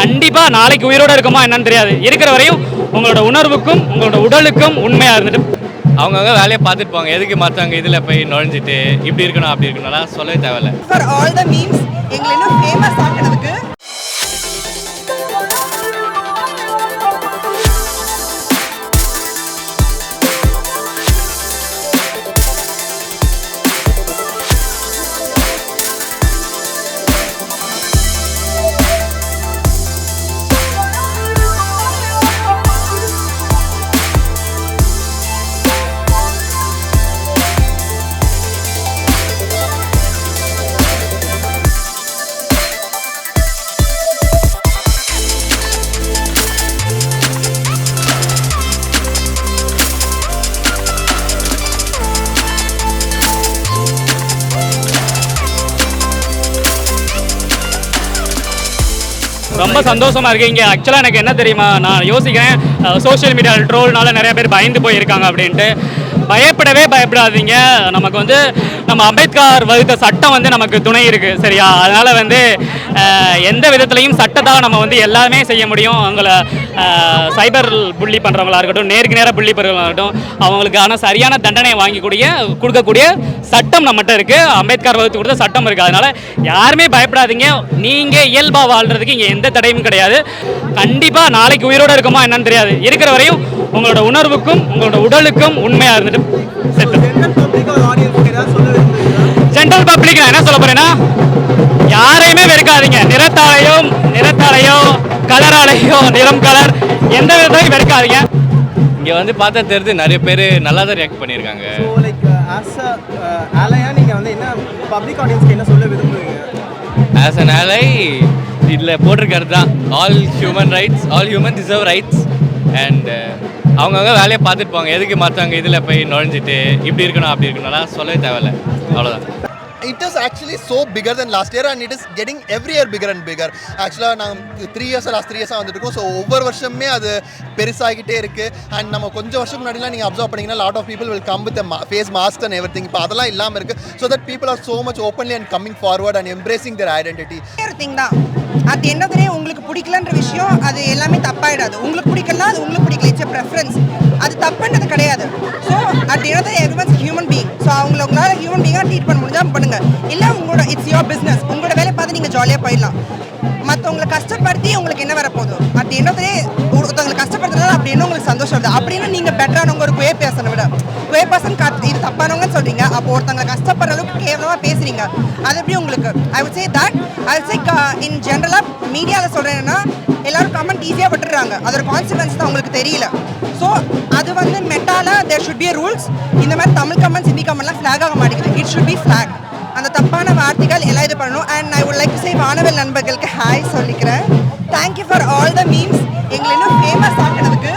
கண்டிப்பா நாளைக்கு உயிரோட இருக்குமா என்னன்னு தெரியாது. இருக்கிற வரையும் உங்களோட உணர்வுக்கும் உங்களோட உடலுக்கும் உண்மையா இருந்துட்டு அவங்கவுங்க வேலையை பார்த்துட்டு போவாங்க. எதுக்கு மற்றவங்க இதில் போய் நுழைஞ்சிட்டு இப்படி இருக்கணும் அப்படி இருக்கணும்லாம் சொல்லவே தேவையில்ல. ஃபார் ஆல் த மீம்ஸ் எங்களை இன்னும் ஃபேமஸ் ஆக்குனதுக்கு ரொம்ப சந்தோஷமா இருக்கு. இங்கே ஆக்சுவலாக எனக்கு என்ன தெரியுமா? நான் யோசிக்கிறேன் சோஷியல் மீடியா ட்ரோல்னால நிறைய பேர் பயந்து போயிருக்காங்க அப்படின்ட்டு. பயப்படவே பயப்படாதீங்க. நமக்கு வந்து நம்ம அம்பேத்கர் வகுத்த சட்டம் வந்து நமக்கு துணை இருக்கு சரியா? அதனால வந்து எந்த விதத்துலையும் சட்டத்தால் நம்ம வந்து எல்லாமே செய்ய முடியும். அவங்கள சைபர் புள்ளி பண்ணுறவங்களா இருக்கட்டும் நேருக்கு நேராக புள்ளி பண்றவங்களா இருக்கட்டும் அவங்களுக்கான சரியான தண்டனை வாங்கிக்கூடிய கொடுக்கக்கூடிய சட்டம் நம்மகிட்ட இருக்கு. அம்பேத்கர் வகுத்து கொடுத்த சட்டம் இருக்கு. அதனால யாருமே பயப்படாதீங்க. நீங்க இயல்பா வாழ்றதுக்கு இங்கே எந்த தடையும் கிடையாது. கண்டிப்பா நாளைக்கு உயிரோட இருக்குமா என்னன்னு தெரியாது. இருக்கிற வரையும் உங்களோட உணர்வுக்கும் உங்களோட உடலுக்கும் உண்மையா இருந்துட்டு ஜென்ரல் பப்ளிக் நான் என்ன சொல்ல போறேன்னா யாரையுமே வெறுக்காதீங்க. நிறத்தாலையோ நிறத்தாலையோ கலராலையோ நிறம் கலர் எந்த விதத்தையும் வெறுக்காதீங்க. இங்கே வந்து பார்த்தா தெரிஞ்சு நிறைய பேர் நல்லா தான் ரியாக்ட் பண்ணியிருக்காங்க. ஸோ லைக் ஆஸ் அ ஆலையா நீங்கள் வந்து என்ன பப்ளிக் ஆடியன்ஸ்க்கு என்ன சொல்ல விரும்புவீங்க ஆஸ் அன் ஆலை இதில் போட்டிருக்கிறது தான். All human rights all human deserve rights and அவங்கவுங்க வேலையை பார்த்துட்டு போவாங்க. எதுக்கு மற்றவங்க இதில் போய் நுழைஞ்சிட்டு இப்படி இருக்கணும் அப்படி இருக்கணும்லாம் சொல்லவே தேவையில்ல. அவ்வளோதான் it is actually so bigger than last year and it is getting every year bigger and bigger. ஆக்சுவலாக நாங்கள் த்ரீ இயர்ஸ் லாஸ்ட் த்ரீ இயர்ஸாக வந்துருக்கோம் ஸோ ஒவ்வொரு வருஷமே அது பெருசாகிட்டே இருக்கு. அண்ட் நம்ம கொஞ்சம் வருஷம் முன்னாடிலாம் நீங்கள் அப்சர்வ் பண்ணீங்கன்னா lot of people will come with face mask and everything இப்போ அதெல்லாம் இல்லாமல் இருக்கு. So that people are so much openly and coming forward and embracing their identity thing தான். அட் எண்ட் ஆஃப் டே உங்களுக்கு பிடிக்கலன்ற விஷயம் அது எல்லாமே தப்பாயிடாது. உங்களுக்கு பிடிக்கலனா அது உங்களுக்கு பிடிக்கல. இட்ஸ் ப்ரெஃபரன்ஸ் அது தப்புன்றது கிடையாது. ஸோ அட் என்னது எவ்ரிவன்ஸ் ஹியூமன் பீங் ஸோ அவங்கள உங்களால் ஹியூமன் பீங்காக ட்ரீட் பண்ண முடிஞ்சா பண்ணுங்க. இல்லை உங்களோட இட்ஸ் யோர் பிஸ்னஸ் உங்களோட வேலை பார்த்து நீங்கள் ஜாலியாக போயிடலாம். மற்றவங்களை கஷ்டப்படுத்தி உங்களுக்கு என்ன வரப்போகுது? அட் என்னதே ஒருத்தவங்களை கஷ்டப்படுத்துறதுனால அப்படி என்ன உங்களுக்கு சந்தோஷம் வருது? அப்படின்னு நீங்கள் பெட்டரானவங்க ஒரு குவே பேசனை விட. குவே பர்சன் இது தப்பானவங்கன்னு சொல்கிறீங்க அப்போ ஒருத்தவங்களை கேவலமாக அது எப்படி உங்களுக்கு? ஐ உட் சே தட் ஐ would சே இன் ஜென்ரலாக மீடியாவில் சொல்கிறேன்னா எல்லாரும் கமெண்ட் ஈஸியாக விட்டுறாங்க அதோட கான்சிக்வன்ஸ் தான் உங்களுக்கு தெரியல. ஸோ அது வந்து மெட்டால தேர் ஷுட் பி ரூல்ஸ் இந்த மாதிரி தமிழ் கமெண்ட்ஸ் ஹிந்தி கமெண்ட்லாம் ஃப்ளாக் ஆக மாட்டேங்குது. இட் ஷுட் பி ஃப்ளாக் அந்த தப்பான வார்த்தைகள் எல்லாம் இது பண்ணணும். And I wood like say வானவல் நண்பர்களுக்கு ஹாய் சொல்லிக்கிறேன். Thank you for all the memes எங்களை இன்னும் famous ஆக்குனதுக்கு.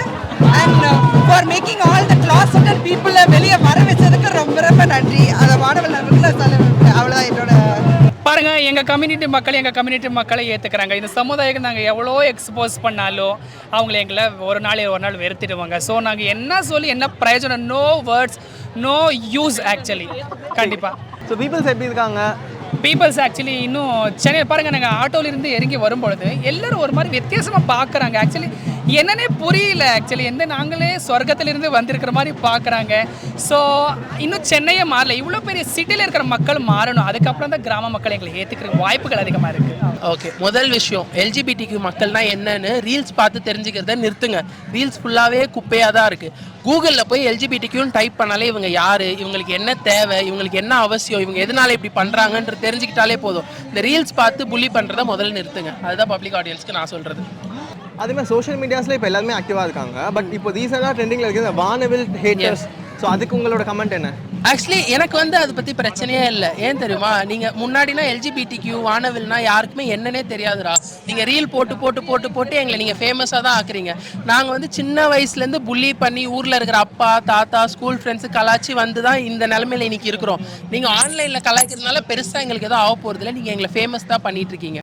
And for making all the class பீப்புளை வெளியே ரொம்ப நன்றி. அதை வானவல் நண்பர்களை. அவ்வளவுதான் என்னோட பாருங்க எங்க கம்யூனிட்டி மக்கள் எங்க கம்யூனிட்டி மக்களை ஏத்துக்கிறாங்க. இந்த சமுதாயத்துக்கு நாங்க எவ்வளோ எக்ஸ்போஸ் பண்ணாலும் அவங்கள எங்களை ஒரு நாள் ஒரு நாள் வெறுத்துடுவாங்க. ஸோ நாங்க என்ன சொல்லி என்ன பிரயோஜனம்? No words no use actually கண்டிப்பா. ஸோ பீப்புள்ஸ் எப்படி இருக்காங்க. பீப்புள்ஸ் ஆக்சுவலி இன்னும் சென்னை பாருங்கள் நாங்கள் ஆட்டோவிலிருந்து இறங்கி வரும்பொழுது எல்லோரும் ஒரு மாதிரி வித்தியாசமாக பார்க்குறாங்க ஆக்சுவலி என்னன்னே புரியல. ஆக்சுவலி எந்த நாங்களே சொர்க்கத்திலிருந்து வந்திருக்கிற மாதிரி பார்க்குறாங்க ஸோ இன்னும் சென்னையை மாறல. இவ்வளோ பெரிய சிட்டியில் இருக்கிற மக்கள் மாறணும். அதுக்கப்புறம் தான் கிராம மக்கள் எங்களை ஏற்றுக்கிற வாய்ப்புகள் அதிகமாக இருக்குது ஓகே முதல் விஷயம் எல்ஜிபிடிக்கு மக்கள்னா என்னன்னு ரீல்ஸ் பார்த்து தெரிஞ்சுக்கிறத நிறுத்துங்க. ரீல்ஸ் ஃபுல்லாகவே குப்பையாக தான் இருக்குது கூகுளில் போய் எல்ஜிபிடிக்கும் டைப் பண்ணாலே இவங்க யார்? இவங்களுக்கு என்ன தேவை? இவங்களுக்கு என்ன அவசியம்? இவங்க எதனால இப்படி பண்ணுறாங்கன்ற தெரிஞ்சுக்கிட்டாலே போதும். இந்த ரீல்ஸ் பார்த்து புள்ளி பண்ணுறத முதல்ல நிறுத்துங்க. அதுதான் பப்ளிக் ஆடியன்ஸ்க்கு நான் சொல்கிறது அதே மாதிரி சோஷியல் மீடியாஸில் இப்போ எல்லாருமே ஆக்டிவாக இருக்காங்க. பட் இப்போ ரீசெண்டாக ட்ரெண்டிங்கில் இருக்குது இந்த வானவில் ஹேட்டர்ஸ் ஸோ அதுக்கு உங்களோட கமெண்ட் என்ன? ஆக்சுவலி எனக்கு வந்து அதை பற்றி பிரச்சனையே இல்லை. ஏன் தெரியுமா? நீங்கள் முன்னாடினா எல்ஜிபிடி கியூ வானவில்னா யாருக்குமே என்னன்னே தெரியாதுடா. நீங்கள் ரீல் போட்டு போட்டு போட்டு போட்டு எங்களை நீங்கள் ஃபேமஸாக தான் ஆக்குறீங்க. நாங்கள் வந்து சின்ன வயசுலேருந்து புள்ளி பண்ணி ஊரில் இருக்கிற அப்பா தாத்தா ஸ்கூல் ஃப்ரெண்ட்ஸு கலாச்சி வந்து தான் இந்த நிலமையில இன்னைக்கு இருக்கிறோம். நீங்கள் ஆன்லைனில் கலாய்க்கிறதுனால பெருசாக எங்களுக்கு எதுவும் ஆக போகிறதில்ல நீங்கள் எங்களை ஃபேமஸ் தான் பண்ணிகிட்ருக்கீங்க